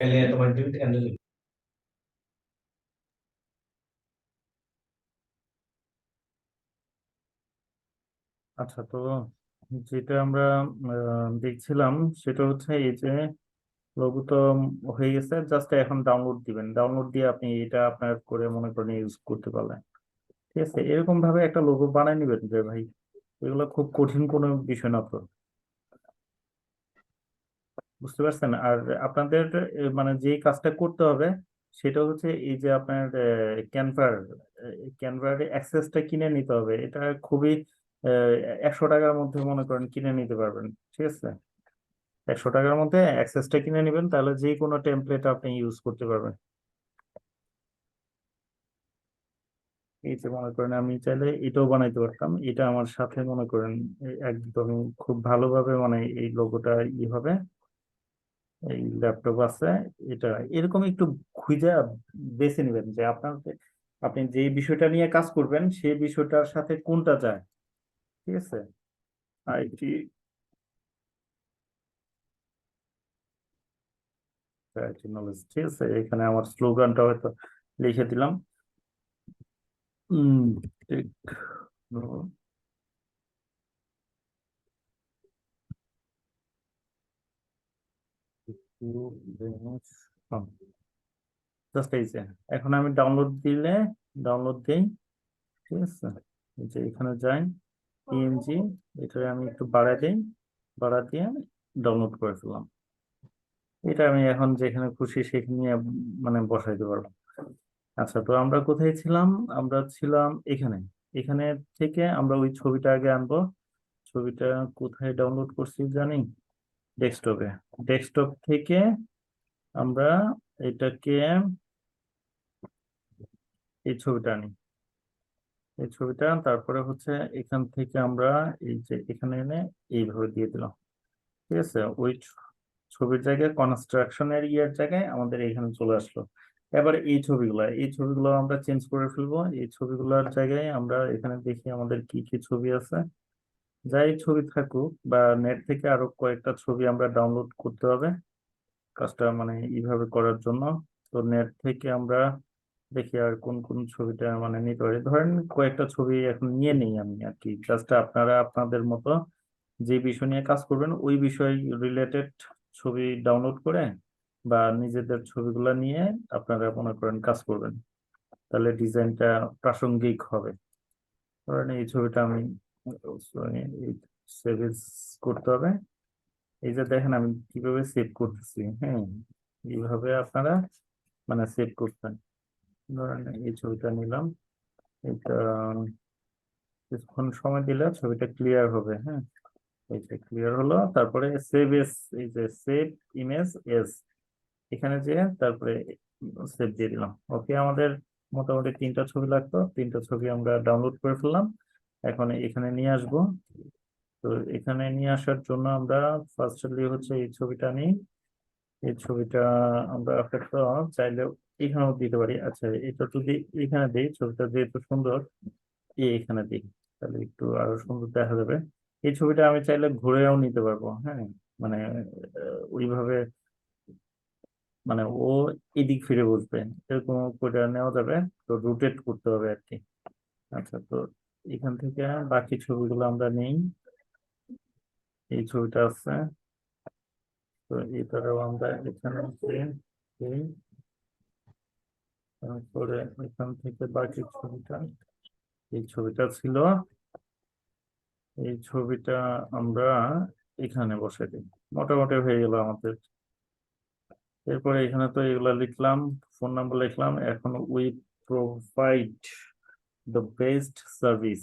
Tomar el en আচ্ছা তো যেটা আমরা দেখছিলাম সেটা হচ্ছে এই যে লোগো তো হয়ে গেছে জাস্ট এখন ডাউনলোড দিবেন। ডাউনলোড দিয়ে আপনি এটা আপনার করে মনে করেন ইউজ করতে পারলেন। ঠিক আছে? এরকম ভাবে একটা লোগো বানায় নিবেন যে ভাই, এগুলো খুব কঠিন কোনো বিষয় না তো। বুঝতে পারছেন? আর আপনাদের মানে যে কাজটা করতে হবে, সেটা হচ্ছে এই যে আপনার ক্যানভার ক্যানভার অ্যাক্সেসটা কিনে নিতে হবে। এটা খুবই একশো টাকার মধ্যে মনে করেন কিনে নিতে পারবেন, ঠিক আছে? একশো টাকার মধ্যে অ্যাক্সেসটা কিনে নেবেন, তাহলে যে কোনো টেমপ্লেট আপনি ইউজ করতে পারবেন। এই যে মনে করেন আমি চাইলে এটাও বানাইতে পারতাম। এটা আমার সাথে মনে করেন একদম খুব ভালোভাবে মানে এই লোগোটা ই হবে। এই ল্যাপটপ আছে, এটা এরকম একটু খুঁজে বেছে নেবেন যে আপনার আপনি যে বিষয়টা নিয়ে কাজ করবেন সেই বিষয়টার সাথে কোনটা যায়, ঠিক আছে? আইটি নলেজ ঠিক আছে? এখানে আমার স্লোগানটা হয়তো লিখে দিলাম। উম ঠিক যে, এখন আমি ডাউনলোড দিলে ডাউনলোড দিই, ঠিক আছে? যে এখানে যাই পিএনজি এটা আমি একটু বাড়াই দিই, বাড়া দিয়ে ডাউনলোড করে ফেললাম। এটা আমি এখন যেখানে খুশি সেখানে মানে বসাইতে পারব। আচ্ছা তো আমরা কোথায় ছিলাম? আমরা ছিলাম এখানে। এখানে থেকে আমরা ওই ছবিটা আগে আনব। ছবিটা কোথায় ডাউনলোড করছি জানি? ডেস্কটপে ডেস্কটপ থেকে আমরা এটাকে এই ছবিটা আনি। এই ছবিটা তারপরে হচ্ছে এখান থেকে আমরা এই যে এখানে এনে এইভাবে দিয়ে দিলাম। ঠিক আছে? ওই ছবির জায়গায় কনস্ট্রাকশনের ইয়ার জায়গায় আমাদের এখানে চলে আসলো। এবার এই ছবিগুলো এই ছবিগুলো আমরা চেঞ্জ করে ফেলব। এই ছবিগুলোর জায়গায় আমরা এখানে দেখি আমাদের কি কি ছবি আছে। যাই ছবি থাকুক বা নেট থেকে আরও কয়েকটা ছবি আমরা ডাউনলোড করতে হবে, কাজটা মানে এইভাবে করার জন্য। তো নেট থেকে আমরা দেখি আর কোন কোন ছবিটা মানে নিতে পারি। ধরেন কয়েকটা ছবি এখন নিয়ে নেই আমি আর কি জাস্ট আপনারা আপনাদের মতো যে বিষয় নিয়ে কাজ করবেন ওই বিষয় রিলেটেড ছবি ডাউনলোড করে বা নিজেদের ছবিগুলো নিয়ে আপনারা মনে করেন কাজ করবেন। তাহলে ডিজাইনটা প্রাসঙ্গিক হবে। ধরেন এই ছবিটা আমি সেভ করতে হবে। এই যে দেখেন আমি কীভাবে সেভ করতেছি হ্যাঁ এইভাবে আপনারা মানে সেভ করতেন। ধরেন এই ছবিটা নিলাম, এটা, কিছুক্ষণ সময় দিলে ছবিটা ক্লিয়ার হবে হ্যাঁ। এই যে ক্লিয়ার হলো, তারপরে সেভ এস এই যে সেভ ইমেজ এস এখানে যে তারপরে সেভ দিয়ে দিলাম। ওকে আমাদের মোটামুটি তিনটা ছবি লাগতো, তিনটা ছবি আমরা ডাউনলোড করে ফেললাম। এখন এখানে নিয়ে আসব। তো এখানে নিয়ে আসার জন্য আমরা ফার্স্টলি হচ্ছে এই ছবিটা নিই এই ছবিটা আমরা চাইলে এখানেও দিতে পারি। আচ্ছা এটা যদি এখানে দিই, ছবিটা যেহেতু সুন্দর এখানে দিই। তাহলে একটু আরও সুন্দর দেখা যাবে। এই ছবিটা আমি চাইলে ঘুরেও নিতে পারব হ্যাঁ? মানে ওইভাবে মানে ও এদিক ফিরে বসবে। এরকম করে নেওয়া যাবে। তো রোটেট করতে হবে আর কি। আচ্ছা তো এখান থেকে বাকি ছবিগুলো আমরা নেই। এই ছবিটা আছে। তো এটারও আমরা এখানে তারপরে এখান থেকে বাকি ছবিটা। এই ছবিটা ছিল। এই ছবিটা আমরা এখানে বসে দিই। মোটামুটি হয়ে গেল আমাদের। এরপরে এখানে তো এগুলা লিখলাম ফোন নাম্বার লিখলাম। এখন we provide the best service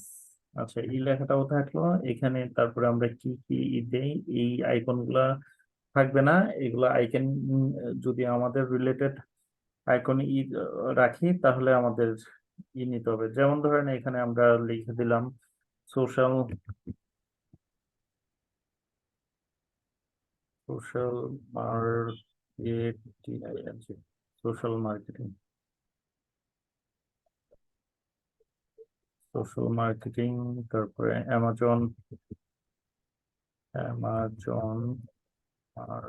আচ্ছা এই লেখাটাও থাকল। এখানে তারপরে আমরা কি কি দেই? এই আইকনগুলা থাকবে না। এগুলা আইকন, যদি আমাদের রিলেটেড আইকন ই, রাখি, তাহলে আমাদের ই নিতে হবে। যেমন ধরেন এখানে আমরা লিখে দিলাম social social marketing social marketing social marketing তারপরে অ্যামাজন অ্যামাজন আর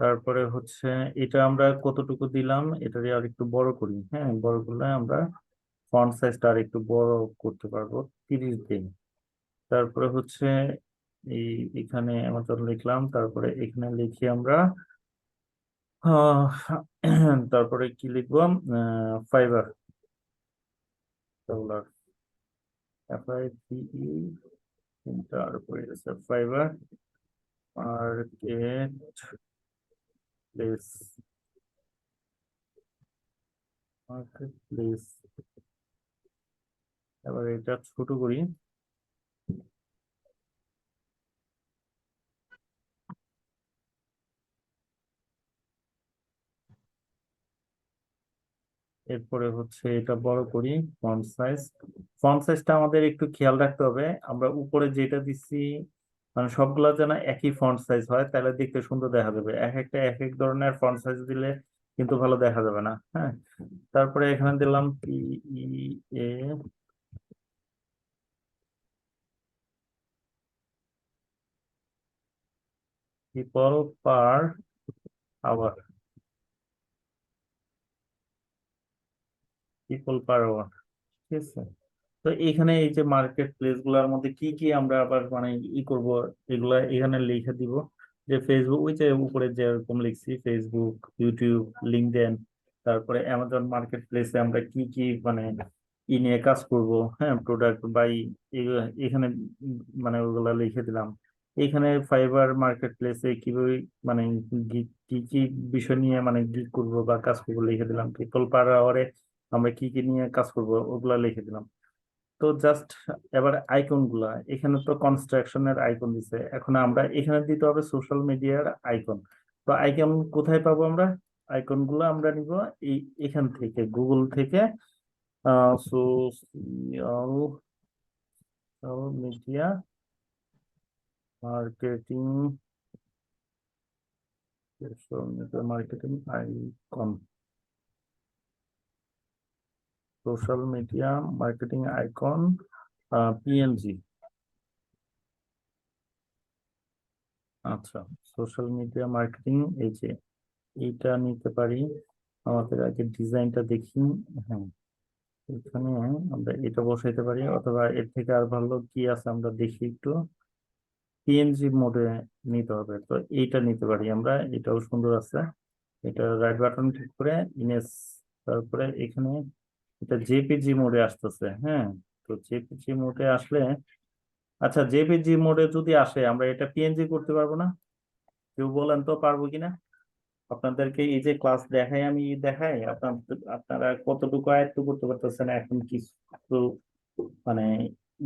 তারপরে হচ্ছে এটা আমরা কতটুকু দিলাম? এটারে আর একটু বড় করি হ্যাঁ? বড় করলে আমরা ফন্ট সাইজটা আর একটু বড় করতে পারব, তিরিশ দিন। তারপরে হচ্ছে এই এখানে আমাজন লিখলাম, তারপরে এখানে লিখি আমরা তারপরে কি লিখব? Fiverr dollar F I P E তারপরে আছে Fiverr marketplace marketplace এবার এটা ছোট করি এরপরে হচ্ছে এটা বড় করি ফন্ট সাইজ ফন্ট সাইজটা আমাদের একটু খেয়াল রাখতে হবে। আমরা উপরে যেটা দিচ্ছি মানে সবগুলা যেন একই ফন্ট সাইজ হয়, তাহলে দেখতে সুন্দর দেখা যাবে। এক একটা, এক এক ধরনের ফন্ট সাইজ দিলে কিন্তু ভালো দেখা যাবে না হ্যাঁ? তারপরে এখানে দিলাম P E A people per hour people per hour ঠিক আছে? তো এখানে এই যে মার্কেট প্লেসগুলার মধ্যে কি কি আমরা আবার মানে ই করব, এগুলা এখানে লিখে দিব। যে ফেসবুক ওই যে উপরে যেরকম লিখছি ফেসবুক ইউটিউব লিঙ্কডইন তারপরে অ্যামাজন মার্কেট প্লেসে আমরা কি কি মানে ই নিয়ে কাজ করব হ্যাঁ প্রোডাক্ট বাই এখানে মানে ওগুলা লিখে দিলাম। এখানে ফাইবার মার্কেট প্লেসে কীভাবে মানে কি- কি বিষয় নিয়ে মানে কি করব বা কাজ করব লিখে দিলাম। পিপল পার আওয়ারে আমরা কি কি নিয়ে কাজ করব, ওগুলা লিখে দিলাম। তো জাস্ট এবার আইকনগুলা, এখানে তো কনস্ট্রাকশনের আইকন দিছে। এখন আমরা এখানে দিতে হবে সোশ্যাল মিডিয়ার আইকন তো আইকন কোথায় পাবো আমরা? আইকনগুলো আমরা নিব এই, এখান থেকে গুগল থেকে social media marketing marketing icon social media marketing icon PNG আচ্ছা সোশ্যাল মিডিয়া মার্কেটিং এই যে এইটা নিতে পারি, আমাদের আগে ডিজাইনটা দেখি হ্যাঁ। এখানে আমরা এটা বসাইতে পারি, অথবা এর থেকে আর ভালো কি আছে আমরা দেখি একটু। পিএনজি মোডে নিতে হবে, তো এইটা নিতে পারি আমরা, এটাও সুন্দর আছে। এটা রাইট বাটন ক্লিক করে ইমেজ তারপরে এখানে এটা জেপিজি মোডে আসতেছে হ্যাঁ? তো জেপিজি মোডে আসলে আচ্ছা জেপিজি মোডে যদি আসে, আমরা এটা পিএনজি করতে পারব না? কেউ বলেন তো পারব কিনা আপনাদেরকে এই যে ক্লাস দেখাই, আমি দেখাই, আপনার কতটুকু আয়ত্ত করতে পারতেছেন, এখন কিছু মানে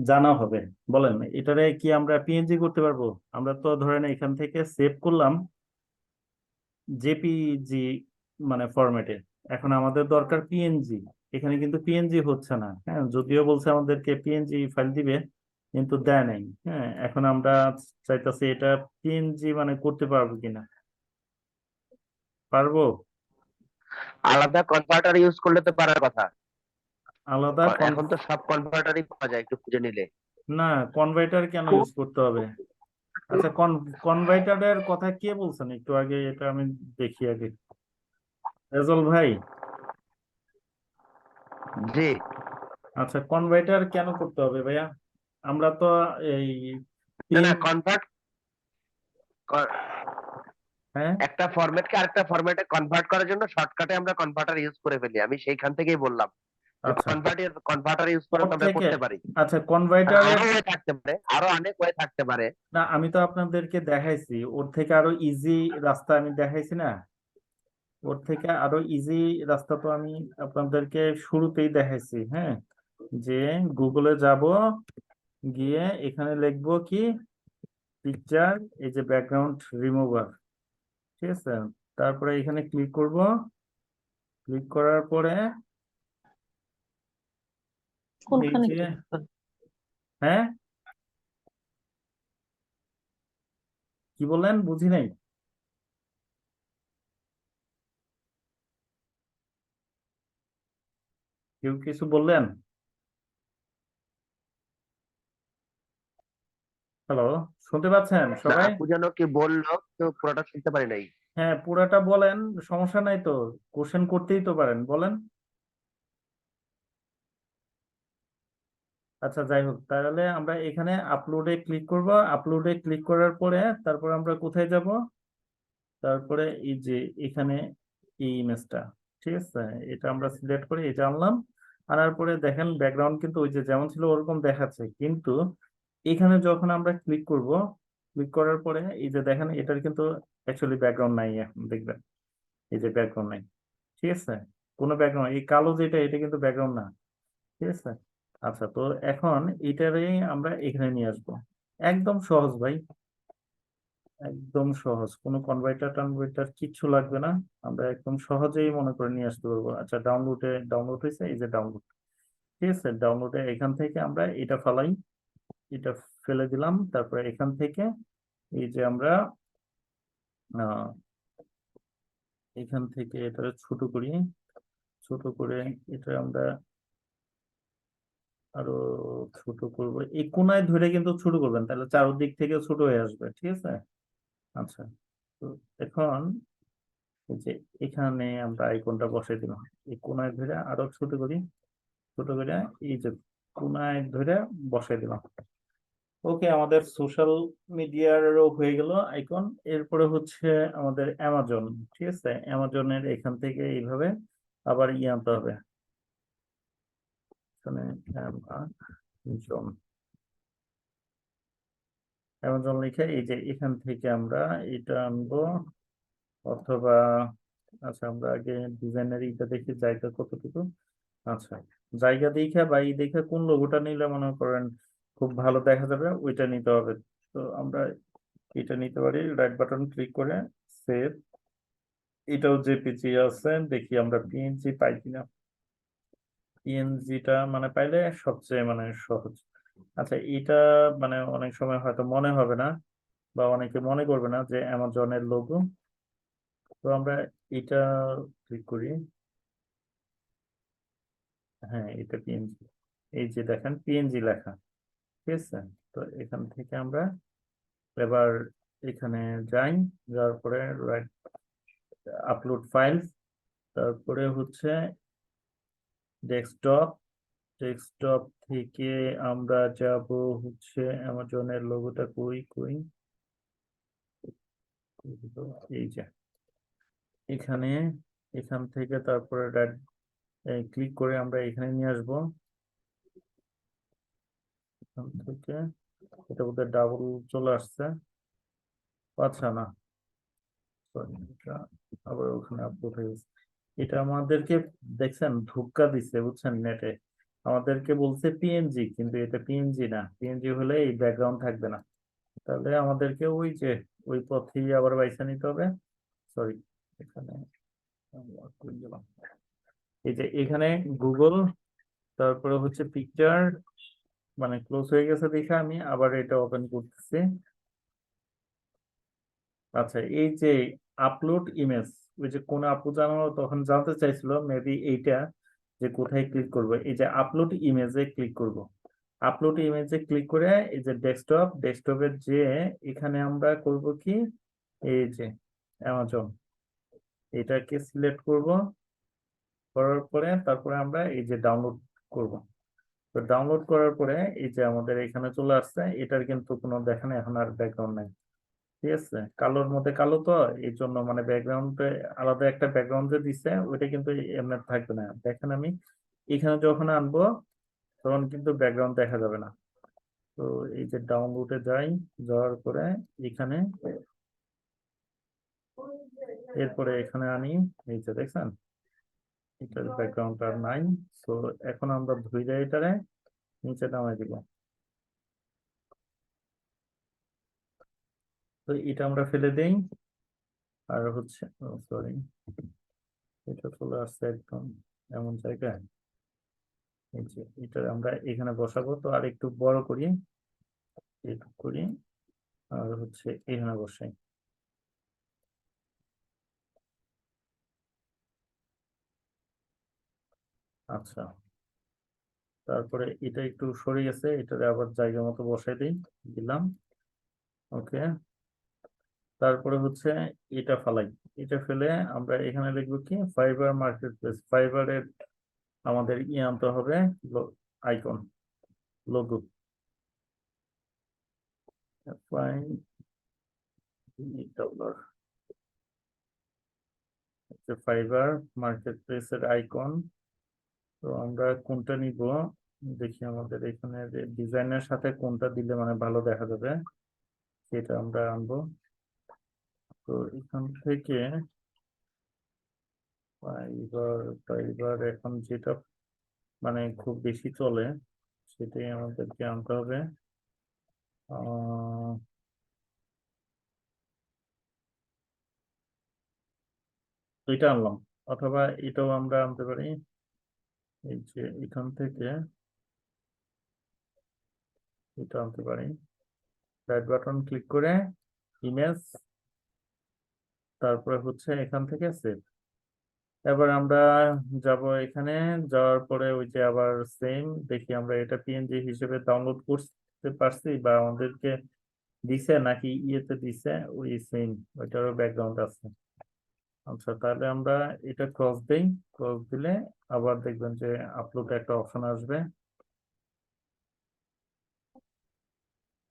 জানা হবে। বলেন, এটারে কি আমরা পিএনজি করতে পারব? আমরা তো ধরেন এখান থেকে সেভ করলাম জেপিজি মানে ফরম্যাটে এখন আমাদের দরকার পিএনজি এখানে কিন্তু পিএনজি হচ্ছে না হ্যাঁ? যদিও বলছে আমাদেরকে পিএনজি ফাইল দিবে কিন্তু দেয় নাই হ্যাঁ? এখন আমরা চাইতেছি এটা পিএনজি মানে করতে পারব কিনা? পারব? আলাদা কনভার্টার ইউজ করলে তো পারার কথা। আলাদা এখন তো সব কনভার্টারই পাওয়া যায় একটু খুঁজে নিলে। না কনভার্টার কেন ইউজ করতে হবে? আচ্ছা কন কনভার্টারের কথা কে বলছেন? একটু আগে এটা আমি দেখি আগে। রেজল ভাই? জি। আচ্ছা কনভার্টার কেন করতে হবে ভাইয়া? আমরা তো এই না কনভার্ট হ্যাঁ? একটা ফরম্যাটকে আরেকটা ফরম্যাটে কনভার্ট করার জন্য শর্টকাটে আমরা কনভার্টার ইউজ করে ফেলি। আমি সেইখান থেকেই বললাম। কনভার্টার কনভার্টার ইউজ করে আমরা করতে পারি। আচ্ছা way থাকতে পারে আরও অনেক ওয়ে থাকতে পারে। না আমি তো আপনাদেরকে দেখাইছি। ওর থেকে আরও ইজি রাস্তা আমি দেখাইছি না। ওর থেকে আরও ইজি রাস্তা তো আমি আপনাদেরকে শুরুতেই দেখাইছি হ্যাঁ? যে গুগলে যাব গিয়ে এখানে লিখব কি? পিকচার এই যে ব্যাকগ্রাউন্ড রিমুভার ঠিক আছে? তারপরে এখানে ক্লিক করব। ক্লিক করার পরে? হ্যাঁ? কি বললেন? বুঝি নাই? কেউ কিছু বললেন? হ্যালো শুনতে পাচ্ছেন সবাই? আপু যেন কি বলল তো পুরোটা শুনতে পারি নাই। হ্যাঁ পুরাটা বলেন সমস্যা নাই তো কোশ্চেন করতেই তো পারেন বলেন। আচ্ছা যাই হোক তাহলে আমরা এখানে আপলোডে ক্লিক করব আপলোডে ক্লিক করার পরে তারপর আমরা কোথায় যাব? তারপরে এই যে এখানে এই ইমেজটা ঠিক আছে? এটা আমরা সিলেক্ট করে এটা আনলাম। আনার পরে দেখেন ব্যাকগ্রাউন্ড কিন্তু ওই যে যেমন ছিল ওরকম দেখাচ্ছে। কিন্তু এখানে যখন আমরা ক্লিক করব ক্লিক করার পরে এই যে দেখেন এটার কিন্তু অ্যাকচুয়ালি ব্যাকগ্রাউন্ড নাই এখন, দেখবেন। এই যে ব্যাকগ্রাউন্ড নাই। ঠিক আছে? কোনো ব্যাকগ্রাউন্ড এই কালো যেটা, এটা কিন্তু ব্যাকগ্রাউন্ড না। ঠিক আছে? আচ্ছা তো এখন এটারে আমরা এখানে নিয়ে আসব। একদম সহজ ভাই। একদম সহজ। কোনো কনভার্টার টনভার্টার কিচ্ছু লাগবে না। আমরা একদম সহজেই মনে করে নিয়ে আসতে পারব। আচ্ছা ডাউনলোডে ডাউনলোড হয়েছে? এই যে ডাউনলোড ঠিক আছে? ডাউনলোডে এখান থেকে আমরা এটা ফালাই। এটা ফেলে দিলাম। তারপরে এখান থেকে এই যে আমরা এখান থেকে এটা ছোট করি। ছোট করে এটা আমরা আরও ছোট করব। এই কোনায় ধরে কিন্তু ছোট করবেন। তাহলে চারদিক থেকে ছোট হয়ে আসবে। ঠিক আছে? আচ্ছা তো এখন যে এখানে আমরা আইকনটা বসাই দিলাম। এই কোনায় ধরে আরও ছোট করি, ছোট করে এই যে কোনায় ধরে বসাই দিলাম। ওকে, আমাদের সোশ্যাল মিডিয়ারও হয়ে গেল আইকন। এরপরে হচ্ছে আমাদের অ্যামাজন, ঠিক আছে? অ্যামাজনের এখান থেকে এইভাবে আবার ইয়ে আনতে হবে। অ্যামাজন। অ্যামাজন লিখে এই যে এখান থেকে আমরা এটা আনব, অথবা আচ্ছা আমরা আগে ডিজাইনের এটা দেখি, জায়গা কতটুকু? আচ্ছা জায়গা দেখে বা এই দেখে কোন লোগোটা নিলে মনে করেন খুব ভালো দেখা যাবে, ওইটা নিতে হবে। তো আমরা এটা নিতে পারি রাইট বাটন ক্লিক করে সেভ এটাও জেপিজি আছে, দেখি আমরা পিএনজি পাই কিনা। পিএনজিটা মানে পাইলে সবচেয়ে মানে সহজ। আচ্ছা এটা মানে অনেক সময় হয়তো মনে হবে না বা অনেকে মনে করবে না যে অ্যামাজনের লোগো তো আমরা এটা ক্লিক করি। হ্যাঁ এটা পিএনজি এই যে দেখেন পিএনজি লেখা। ঠিক আছে? তো এখান থেকে আমরা এবার এখানে যাই, যাওয়ার পরে রাইট আপলোড ফাইল তারপরে হচ্ছে ডেস্কটপ ডেস্কটপ থেকে আমরা যাব হচ্ছে অ্যামাজনের লোগোটা কই কই? এই যে, এখানে, এখান থেকে তারপরে ক্লিক করে আমরা এখানে নিয়ে আসব। এখান থেকে, এটা বোধহয় ডাবল চলে আসছে। আচ্ছা না। আবার ওখানে আপলোড হয়ে গেছে। এটা আমাদেরকে দেখছেন ধোক্কা দিচ্ছে বুঝছেন নেটে আমাদেরকে বলছে পিএনজি কিন্তু এটা পিএনজি না। পিএনজি হলে এই ব্যাকগ্রাউন্ড থাকবে না। তাহলে আমাদেরকে ওই যে, ওই পথেই আবার বাইসা নিতে হবে। সরি এখানে। এই যে এখানে গুগল তারপরে হচ্ছে পিকচার মানে ক্লোজ হয়ে গেছে দেখে আমি আবার এটা ওপেন করতেছি। আচ্ছা এই যে আপলোড ইমেজ ওই যে কোন আপু জানানো তখন জানতে চাইছিল মেবি এইটা। যে কোথায় ক্লিক করব, এই যে আপলোড ইমেজে ক্লিক করব। আপলোড ইমেজে ক্লিক করে এই যে ডেস্কটপ ডেস্কটপের যে এখানে আমরা করব কি? এই যে অ্যামাজন এটাকে সিলেক্ট করব। করার পরে তারপরে আমরা এই যে ডাউনলোড করব। তো ডাউনলোড করার পরে এই যে আমাদের এখানে চলে আসছে, এটার কিন্তু কোনো দেখেন এখন আর ব্যাকগ্রাউন্ড নাই। ঠিক আছে? কালোর মধ্যে কালো তো, এই জন্য মানে ব্যাকগ্রাউন্ডে আলাদা একটা ব্যাকগ্রাউন্ড যে দিচ্ছে ওইটা কিন্তু এমনি থাকবে না। দেখেন আমি, এখানে যখন আনব, তখন কিন্তু ব্যাকগ্রাউন্ড দেখা যাবে না। তো এই যে ডাউনলোডে যাই, যাওয়ার পরে এখানে এরপরে এখানে আনি, এই যে দেখছেন? এটার ব্যাকগ্রাউন্ড আর নাই। তো এখন আমরা ধুই যাই এটারে, নিচে নামাই দিব। তো এটা আমরা ফেলে দেই। আর হচ্ছে সরি এটা চলে আসছে একদম এমন জায়গায়। এটা আমরা এখানে বসাবো। তো আর একটু বড় করি, একটু করি, আর হচ্ছে এখানে বসাই। আচ্ছা তারপরে এটা একটু সরে গেছে এটারে আবার জায়গা মতো বসাই দিই, দিলাম। ওকে তারপরে হচ্ছে এটা ফালাই। এটা ফেলে আমরা এখানে লিখব কি? ফাইবার মার্কেট প্লেস ফাইবারের আমাদের ই আনতে হবে আইকন লোগো ফাইবার মার্কেট প্লেসের আইকন তো আমরা কোনটা নিব? দেখি আমাদের এখানে ডিজাইনের সাথে কোনটা দিলে মানে ভালো দেখা যাবে। সেটা আমরা আনব। তো এখান থেকে ফাইবার ফাইবার এখন যেটা মানে খুব বেশি চলে, সেটাই আমাদেরকে আনতে হবে। আহ, এটা আনলাম, অথবা এটাও আমরা আনতে পারি। এই যে এখান থেকে এটা আনতে পারি। রাইট বাটন ক্লিক করে ইমেজ তারপরে হচ্ছে এখান থেকে সেভ এবার আমরা যাব এখানে, যাওয়ার পরে ওই যে আবার সেম দেখি আমরা এটা পিএনজি হিসেবে ডাউনলোড করতে পারছি বা আমাদেরকে দিছে নাকি ইয়েতে দিছে, ওই সেম ওইটারও ব্যাকগ্রাউন্ড আছে। আচ্ছা তাহলে আমরা এটা ক্রস দেই ক্রস দিলে আবার দেখবেন যে আপলোড একটা অপশন আসবে।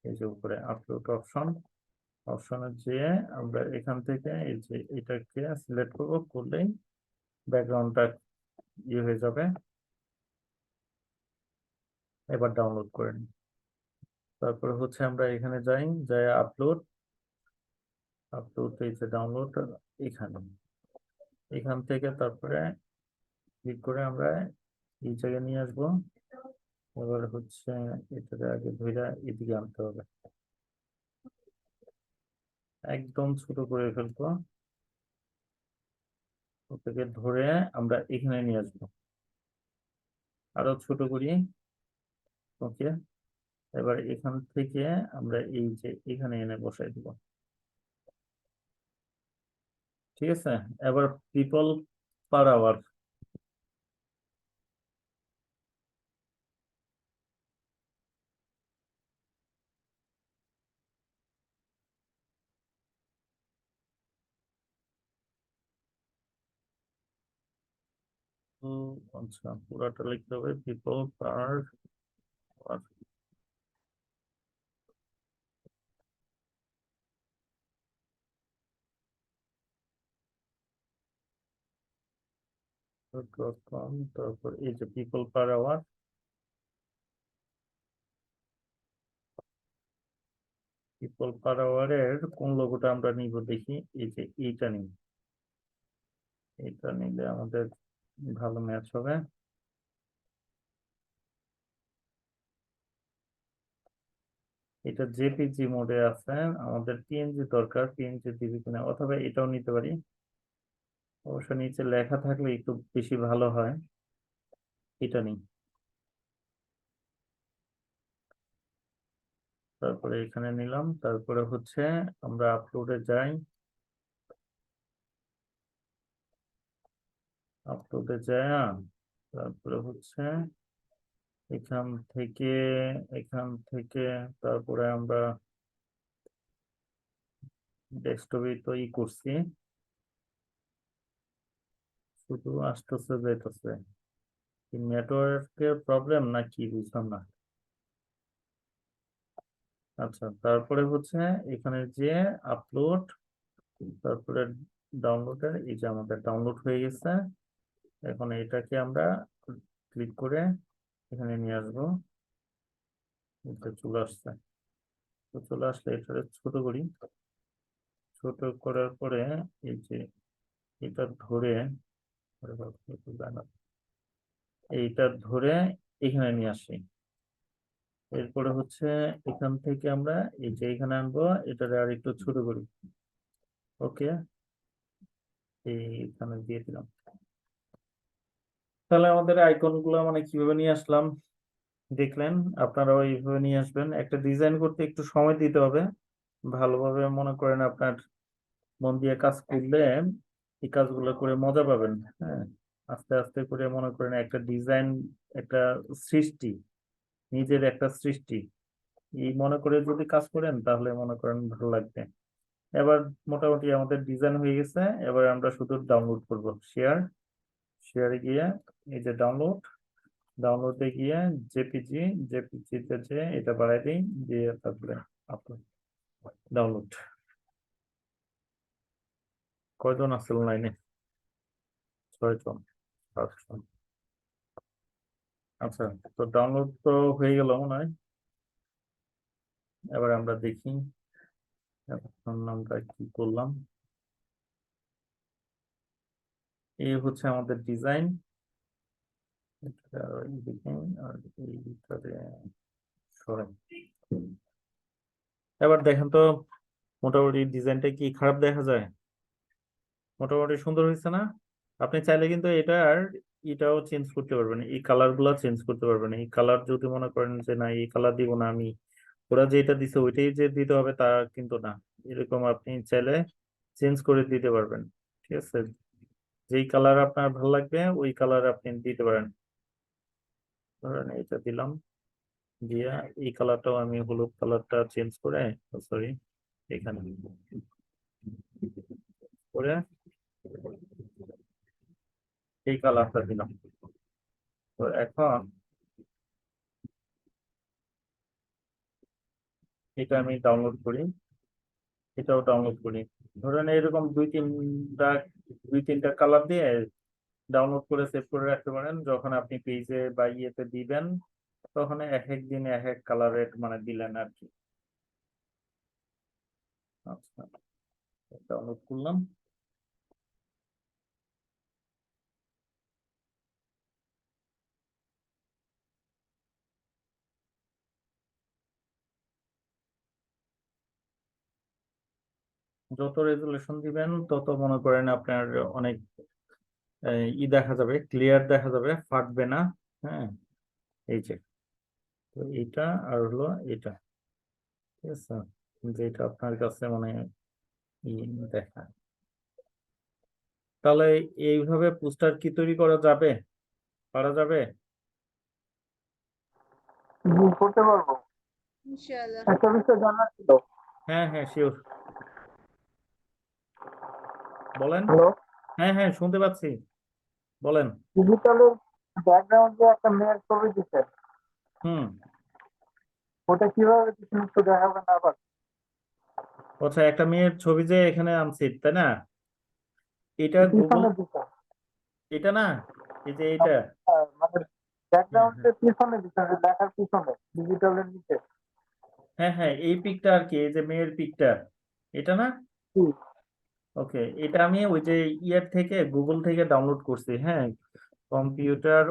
এই যে উপরে আপলোড অপশন অপশনে যেয়ে আমরা এখান থেকে এই যে এটাকে সিলেক্ট করব, করলেই ব্যাকগ্রাউন্ডটা ইয়ে হয়ে যাবে। এবার ডাউনলোড করে নিই। তারপরে হচ্ছে আমরা এখানে যাই যাই আপলোড আপলোড এই যে ডাউনলোড এখানে। এখান থেকে তারপরে ক্লিক করে আমরা এই জায়গায় নিয়ে আসব। এবার হচ্ছে এটাকে আগে ধইরা এদিকে আনতে হবে। একদম ছোট করে ফেলব। ওটাকে ধরে আমরা এখানে নিয়ে আসব। আরও ছোট করি। ওকে। এবার এখান থেকে আমরা এই যে এখানে এনে বসাই দিব। ঠিক আছে? এবার পিপল পার আওয়ার আচ্ছা পুরাটা লিখতে হবে পিপল আওয়ার তারপর এই যে people per hour people per আওয়ারের কোন লোগোটা আমরা নিব দেখি, এই যে এইটা নিই এটা নিলে আমাদের ভালো ম্যাচ হবে। এটা জেপিজি মোডে আছে। আমাদের পিএনজি দরকার পিএনজি দিবি কিনা, অথবা এটাও নিতে পারি। অবশ্য নিচে লেখা থাকলে একটু বেশি ভালো হয়। এটা নিই। তারপরে এখানে নিলাম। তারপরে হচ্ছে আমরা আপলোডে যাই। আপলোডে যায় তারপরে হচ্ছে এখান থেকে এখান থেকে তারপরে আমরা ডেস্কটপে তো ই করছি। শুধু আসতেছে, যাইতেছে। নেটওয়ার্কের প্রবলেম না কি বুঝলাম না। আচ্ছা তারপরে হচ্ছে এখানে যে আপলোড তারপরে ডাউনলোডের এই যে আমাদের ডাউনলোড হয়ে গেছে। এখন এটাকে আমরা ক্লিক করে এখানে নিয়ে আসব। এটা চলে আসছে। তো চলে আসলে এটা ছোট করি। ছোট করার পরে এই যে এটা ধরে। এইটা ধরে এখানে নিয়ে আসি। এরপরে হচ্ছে এখান থেকে আমরা এই যে এখানে আনব এটারে আর একটু ছোট করি। ওকে? এইখানে দিয়ে দিলাম। তাহলে আমাদের আইকনগুলো মানে কীভাবে নিয়ে আসলাম? দেখলেন, আপনারাও এইভাবে নিয়ে আসবেন। একটা ডিজাইন করতে একটু সময় দিতে হবে। ভালোভাবে মনে করেন আপনার মন দিয়ে কাজ করলে এই কাজগুলো করে মজা পাবেন হ্যাঁ? আস্তে আস্তে করে মনে করেন একটা ডিজাইন একটা সৃষ্টি, নিজের একটা সৃষ্টি। এই মনে করে যদি কাজ করেন, তাহলে মনে করেন ভালো লাগবে। এবার মোটামুটি আমাদের ডিজাইন হয়ে গেছে। এবার আমরা শুধু ডাউনলোড করব শেয়ার শেয়ারে গিয়ে এই যে ডাউনলোড ডাউনলোডে গিয়ে জেপিজি জেপিজিতে যে এটা বাড়াই দিই, দিয়ে তারপরে আপলোড ডাউনলোড কয়জন আছে অনলাইনে ছয়জন, সাতজন। আচ্ছা তো ডাউনলোড তো হয়ে গেল মনে হয়। এবার আমরা দেখি আমরা কি করলাম। এই হচ্ছে আমাদের ডিজাইন। আর এবার দেখেন তো, মোটামুটি ডিজাইনটা কি খারাপ দেখা যায়? মোটামুটি সুন্দর হয়েছে না? আপনি চাইলে কিন্তু এটার এটাও চেঞ্জ করতে পারবেন, এই কালারগুলা চেঞ্জ করতে পারবেন। এই কালার যদি মনে করেন যে না, এই কালার দিব না আমি, ওরা যেটা দিছে ওইটাই যে দিতে হবে তা কিন্তু না। এরকম আপনি চাইলে চেঞ্জ করে দিতে পারবেন, ঠিক আছে? যেই কালার আপনার ভালো লাগবে, ওই কালার আপনি দিতে পারেন। ধরেন এটা দিলাম, দিয়া এই কালারটাও আমি হলুদ কালারটা চেঞ্জ করে সরি এখানে করে এই কালারটা দিলাম। তো এখন এটা আমি ডাউনলোড করি, এটাও ডাউনলোড করি। ধরেন এরকম দুই তিনটা দুই তিনটা কালার দিয়ে ডাউনলোড করে সেভ করে রাখতে পারেন। যখন আপনি পেজে বা ইয়েতে দিবেন, তখন এক এক দিন এক এক কালারের মানে দিলেন আর কি। আচ্ছা ডাউনলোড করলাম। যত রেজুলেশন দিবেন তত মনে করেন আপনার অনেক ই দেখা যাবে ক্লিয়ার দেখা যাবে ফাটবে না হ্যাঁ? এই যে তো এইটা আর হলো এটা ঠিক আছে? যেটা আপনার কাছে মানে ই দেখা। তাহলে এইভাবে পোস্টার কি তৈরি করা যাবে? পারা যাবে? করতে পারব। ইনশাআল্লাহ। একটা বিষয় জানার ছিল। হ্যাঁ হ্যাঁ শিওর বলেন। হ্যালো। হ্যাঁ হ্যাঁ শুনতে পাচ্ছি। বলেন। ডিজিটালের ব্যাকগ্রাউন্ডে একটা মেয়ের ছবি দিচ্ছে হুম। ওটা কীভাবে দেখাবেন আবার আচ্ছা একটা মেয়ের ছবি যে এখানে আনছি তাই না? এটা এটা না? এই যে এটা হ্যাঁ, মানে ব্যাকগ্রাউন্ডের পিছনে দিচ্ছে পিছনে ডিজিটালের নিচে। হ্যাঁ হ্যাঁ এই পিকটা আর কি এই যে মেয়ের পিকটা। এটা না। ওকে এটা আমি ওই যে ইয়ার থেকে গুগল থেকে ডাউনলোড করছি হ্যাঁ? কম্পিউটার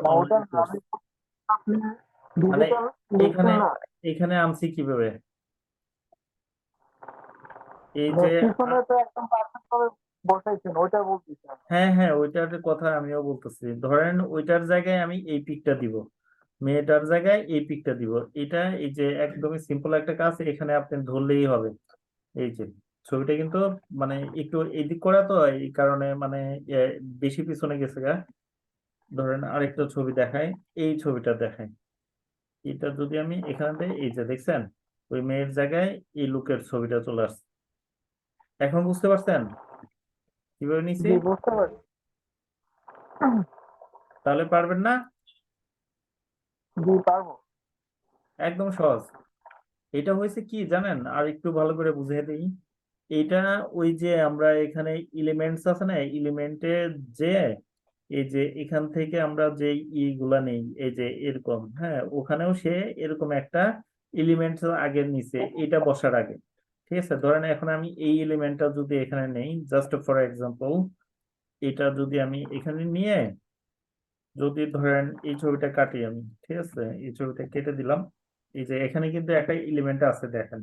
মানে এখানে এখানে আনছি কীভাবে? এই মানে যে বসাইছেন ওইটা বলতেছি হ্যাঁ হ্যাঁ ওইটার কথা আমিও বলতেছি। ধরেন ওইটার জায়গায় আমি এই পিকটা দিব মেয়েটার জায়গায় এই পিকটা দিব। এটা এই যে একদমই সিম্পল একটা কাজ এখানে আপনি ধরলেই হবে। এই যে ছবিটা কিন্তু মানে একটু এদিক করা তো এই কারণে মানে বেশি পিছনে গেছে গা। ধরেন আরেকটা ছবি দেখায় এই ছবিটা দেখায় এটা যদি আমি এখানে দেই এই যে দেখছেন ওই মেয়ের জায়গায় এই লুকের ছবিটা চলে আসছে। এখন বুঝতে পারছেন? কীভাবে নিছি? তাহলে পারবেন না? পারব। একদম সহজ। এটা হয়েছে কি জানেন? আর একটু ভালো করে বুঝিয়ে দিই। এটা ওই যে আমরা এখানে এলিমেন্টস আছে না এলিমেন্টে যে, এই যে এখান থেকে আমরা যে ইগুলা নেই, এই যে এরকম হ্যাঁ ওখানেও সে এরকম একটা এলিমেন্টস আগে নিচে এটা বসার আগে, ঠিক আছে? ধরেন এখন আমি এই এলিমেন্টটা যদি এখানে নেই জাস্ট ফর এক্সাম্পল এটা যদি আমি এখানে নিয়ে, যদি ধরেন এই ছবিটা কাটি আমি, ঠিক আছে? এই ছবিটা কেটে দিলাম, এই যে এখানে কিন্তু একটা এলিমেন্ট আছে, দেখেন।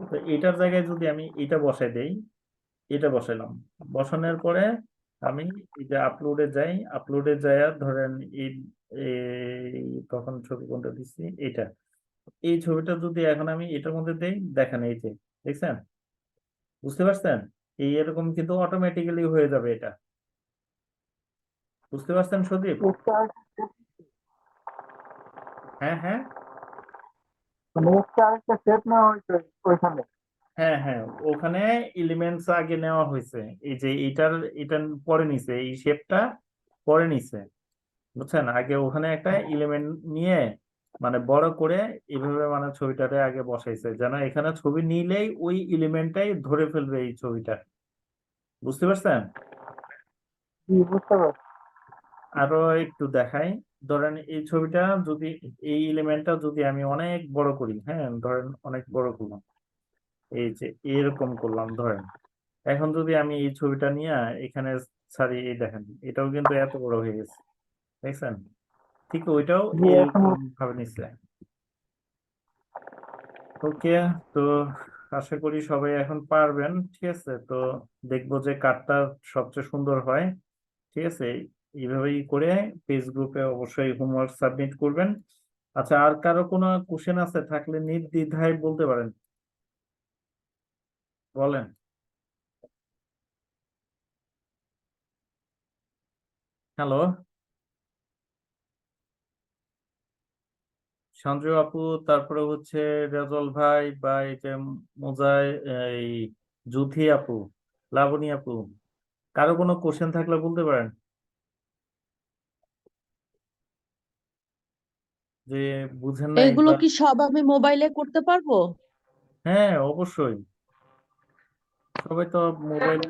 তো এটার জায়গায় যদি আমি এটা বসাই দেই এটা বসাইলাম। বসানোর পরে আমি যে আপলোডে যাই আপলোডে যাইয়া ধরেন এই তখন ছবি কোনটা দিচ্ছি এটা এই ছবিটা যদি এখন আমি এটার মধ্যে দেই দেখেন এই যে দেখছেন? বুঝতে পারছেন? এই এরকম কিন্তু অটোমেটিক্যালি হয়ে যাবে এটা। বুঝতে পারছেন সদীপ? হ্যাঁ হ্যাঁ। আরেকটা সেট নেওয়া হয়েছে ওইখানে। হ্যাঁ হ্যাঁ ওখানে এলিমেন্টস আগে নেওয়া হয়েছে। এই যে এটার এটা পরে নিছে এই শেপটা পরে নিছে বুঝছেন? আগে ওখানে একটা এলিমেন্ট নিয়ে মানে বড় করে এইভাবে মানে ছবিটাতে আগে বসাইছে যেন এখানে ছবি নিলেই ওই এলিমেন্টটাই ধরে ফেলবে এই ছবিটা। বুঝতে পারছেন? বুঝতে পারছি। আরও একটু দেখাই। ধরেন এই ছবিটা যদি এই এলিমেন্টটা যদি আমি অনেক বড় করি হ্যাঁ ধরেন অনেক বড় করলাম। এই যে এরকম করলাম ধরেন। এখন যদি আমি এই ছবিটা নিয়ে এখানে ছাড়ি এই দেখেন এটাও কিন্তু এত বড় হয়ে গেছে দেখছেন? ঠিক ওইটাও ভাবে নিচ্ছে। ওকে তো আশা করি সবাই এখন পারবেন ঠিক আছে? তো দেখব যে কাঠটা সবচেয়ে সুন্দর হয় ঠিক আছে? এইভাবেই করে পেজ গ্রুপে অবশ্যই হোমওয়ার্ক সাবমিট করবেন। আচ্ছা আর কারও কোনো কোশ্চেন আছে? থাকলে নির্দ্বিধায় বলতে পারেন। বলেন। হ্যালো। সঞ্জয় আপু, তারপরে হচ্ছে রেজল ভাই বা এই যে মোজাই, এই জুথি আপু, লাবণী আপু, কারও কোনো কোশ্চেন থাকলে বলতে পারেন। যে বুঝেন নাই এগুলো বা কি সব আমি মোবাইলে করতে পারব? হ্যাঁ অবশ্যই। সবাই তো মোবাইল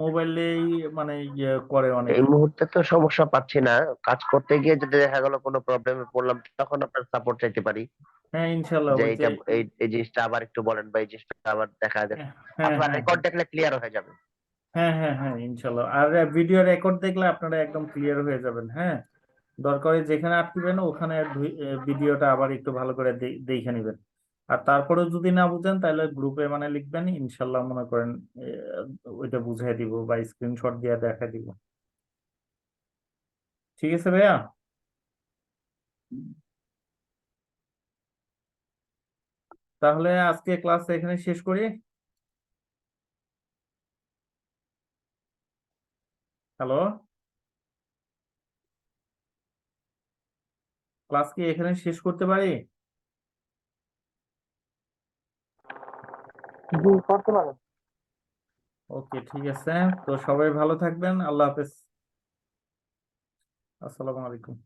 মোবাইলেই মানে ইয়ে করে অনেক। এই মুহূর্তে তো সমস্যা পাচ্ছি না। কাজ করতে গিয়ে যদি দেখা গেল কোনো প্রবলেমে পড়লাম তখন আপনার সাপোর্ট চাইতে পারি। হ্যাঁ ইনশাল্লাহ যে ওই এইটা এই এই জিনিসটা আবার একটু বলেন বা এই জিনিসটা আবার দেখা যাবে হ্যাঁ আপনার হ্যাঁ। রেকর্ড দেখলে ক্লিয়ার হয়ে যাবে। হ্যাঁ হ্যাঁ হ্যাঁ ইনশাল্লাহ। আর ভিডিও রেকর্ড দেখলে আপনারা একদম ক্লিয়ার হয়ে যাবেন হ্যাঁ? দরকার যেখানে আটকিবেন, ওখানে ভিডিওটা আবার একটু ভালো করে দেখে নেবেন। আর তারপরে যদি না বুঝেন, তাহলে গ্রুপে মানে লিখবেন, ইনশাল্লাহ মনে করেন ওইটা বুঝাই দিব বা স্ক্রিনশট দিয়ে দেখা দিব। ঠিক আছে ভাইয়া? তাহলে আজকে ক্লাস এখানে শেষ করি। হ্যালো? ক্লাস কি এখানে শেষ করতে পারি? করতে পারেন ওকে ঠিক আছে। তো সবাই ভালো থাকবেন। আল্লাহ হাফেজ। আসসালামু আলাইকুম।